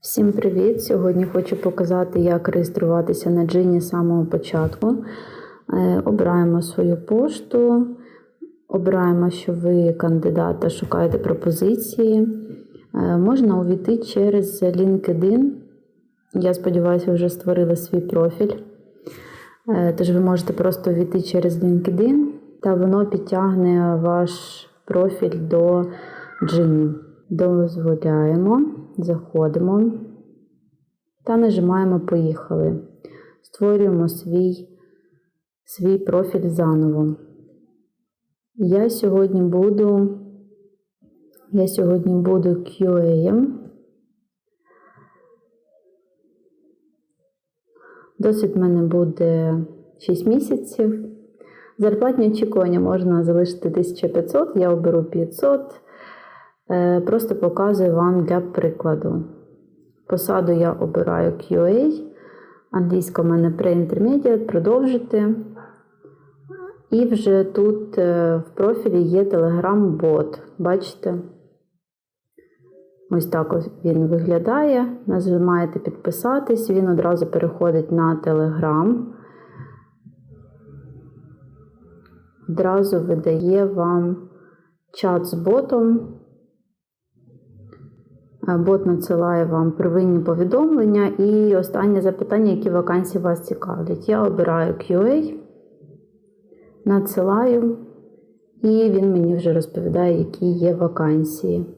Всім привіт! Сьогодні хочу показати, як реєструватися на Джині з самого початку. Е, Обираємо свою пошту, обираємо, що ви кандидат та шукаєте пропозиції. Е, Можна увійти через LinkedIn. Я сподіваюся, вже створили свій профіль. Е, Тож ви можете просто увійти через LinkedIn, та воно підтягне ваш профіль до Джині. Дозволяємо, заходимо та нажимаємо Поїхали. Створюємо свій, свій профіль заново. Я сьогодні буду, я сьогодні буду QA. Досвід в мене буде 6 місяців. Зарплатні очікування можна залишити 1500, я оберу 500. Е, Просто показую вам для прикладу. Посаду я обираю QA, англійська в мене pre-intermediate, продовжити. І вже тут е, в профілі є Telegram-бот. Бачите? Ось так він виглядає. Нажимаєте підписатись, він одразу переходить на Telegram. Одразу видає вам чат з ботом. Бот надсилає вам первинні повідомлення і останнє запитання, які вакансії вас цікавлять. Я обираю QA, надсилаю, і він мені вже розповідає, які є вакансії.